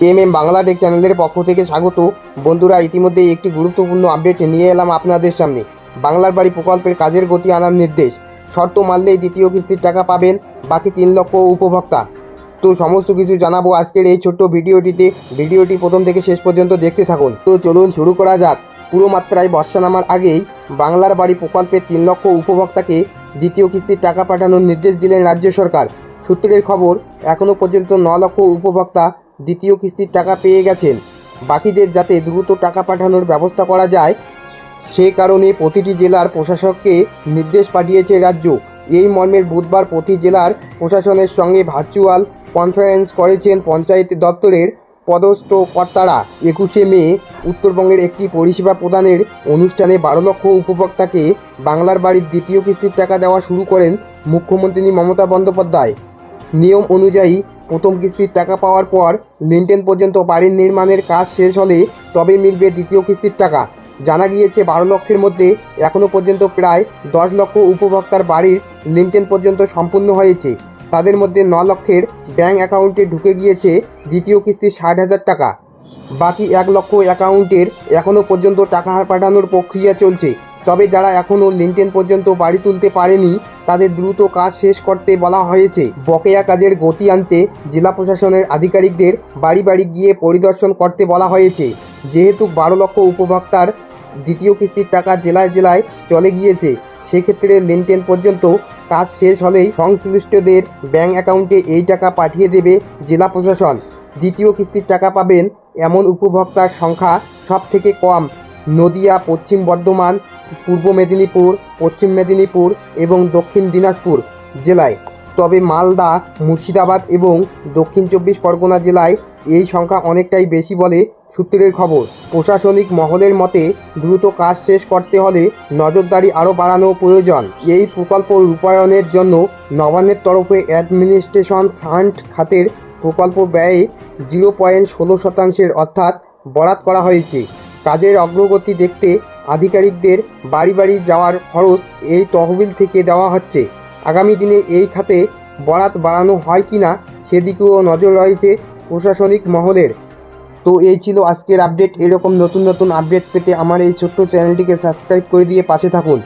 M M Bangla take চ্যানেলের পক্ষ থেকে স্বাগত। বন্ধুরা, ইতিমধ্যে একটি গুরুত্বপূর্ণ আপডেট নিয়ে এলাম আপনাদের সামনে। বাংলার বাড়ি প্রকল্পের কাজের গতি আনার নির্দেশ। শর্ত মানলেই দ্বিতীয় কিস্তির টাকা পাবেন, বাকি তিন লক্ষ উপভোক্তা। তো সমস্ত কিছু জানাব আজকের এই ছোট্ট ভিডিওটিতে। ভিডিওটি প্রথম থেকে শেষ পর্যন্ত দেখতে থাকুন। তো চলুন শুরু করা যাক। পুরো মাত্রায় বর্ষা নামার আগেই বাংলার বাড়ি প্রকল্পের তিন লক্ষ উপভোক্তাকে দ্বিতীয় কিস্তির টাকা পাঠানোর নির্দেশ দিলেন রাজ্য সরকার। সূত্রের খবর এখনও পর্যন্ত ন লক্ষ উপভোক্তা দ্বিতীয় কিস্তির টাকা পেয়ে গেছেন। বাকিদের যাতে দ্রুত টাকা পাঠানোর ব্যবস্থা করা যায়, সে কারণে প্রতিটি জেলার প্রশাসককে নির্দেশ পাঠিয়েছে রাজ্য। এই মর্মের বুধবার প্রতি জেলার প্রশাসনের সঙ্গে ভার্চুয়াল কনফারেন্স করেছেন পঞ্চায়েত দপ্তরের পদস্থ কর্তারা। একুশে মে উত্তরবঙ্গের একটি পরিষেবা প্রদানের অনুষ্ঠানে বারো লক্ষ উপভোক্তাকে বাংলার বাড়ির দ্বিতীয় কিস্তির টাকা দেওয়া শুরু করেন মুখ্যমন্ত্রী মমতা বন্দ্যোপাধ্যায়। নিয়ম অনুযায়ী প্রথম কিস্তির টাকা পাওয়ার পর লিনটেন পর্যন্ত বাড়ির নির্মাণের কাজ শেষ হলে তবে মিলবে দ্বিতীয় কিস্তির টাকা। জানা গিয়েছে, বারো লক্ষের মধ্যে এখনও পর্যন্ত প্রায় দশ লক্ষ উপভোক্তার বাড়ির লিনটেন পর্যন্ত সম্পূর্ণ হয়েছে। তাদের মধ্যে ন লক্ষের ব্যাঙ্ক অ্যাকাউন্টে ঢুকে গিয়েছে দ্বিতীয় কিস্তির ষাট হাজার টাকা। বাকি এক লক্ষ অ্যাকাউন্টের এখনও পর্যন্ত টাকা পাঠানোর প্রক্রিয়া চলছে। তবে যারা এখনও লিনটেন পর্যন্ত বাড়ি তুলতে পারেনি, তাদের দ্রুত কাজ শেষ করতে বলা হয়েছে। বকেয়া কাজের গতি আনতে জেলা প্রশাসনের আধিকারিকদের বাড়ি বাড়ি গিয়ে পরিদর্শন করতে বলা হয়েছে। যেহেতু বারো লক্ষ উপভোক্তার দ্বিতীয় কিস্তির টাকা জেলায় জেলায় চলে গিয়েছে, সেক্ষেত্রে লেনটেন পর্যন্ত কাজ শেষ হলেই সংশ্লিষ্টদের ব্যাঙ্ক অ্যাকাউন্টে এই টাকা পাঠিয়ে দেবে জেলা প্রশাসন। দ্বিতীয় কিস্তির টাকা পাবেন এমন উপভোক্তার সংখ্যা সব থেকে কম, নদিয়া, পশ্চিম বর্ধমান পূর্ব মেদিনীপুর, পশ্চিম মেদিনীপুর এবং দক্ষিণ দিনাজপুর জেলায়। তবে মালদা, মুর্শিদাবাদ এবং দক্ষিণ চব্বিশ পরগনা জেলায় এই সংখ্যা অনেকটাই বেশি বলে সূত্রের খবর। প্রশাসনিক মহলের মতে, দ্রুত কাজ শেষ করতে হলে নজরদারি আরও বাড়ানো প্রয়োজন। এই প্রকল্প রূপায়ণের জন্য নবান্নের তরফে অ্যাডমিনিস্ট্রেশন ফান্ড খাতের প্রকল্প ব্যয়ে জিরো পয়েন্ট ষোলো শতাংশের অর্থাৎ বরাদ করা হয়েছে। কাজের অগ্রগতি দেখতে আধিকারিকদের বাড়ি বাড়ি যাওয়ার খরচ এই তহবিল থেকে দেওয়া হচ্ছে। আগামী দিনে এই খাতে বরাত বাড়ানো হয় কি না সেদিকেও নজর রয়েছে প্রশাসনিক মহলের। তো এই ছিল আজকের আপডেট। এরকম নতুন নতুন আপডেট পেতে আমার এই ছোট্ট চ্যানেলটিকে সাবস্ক্রাইব করে দিয়ে পাশে থাকুন।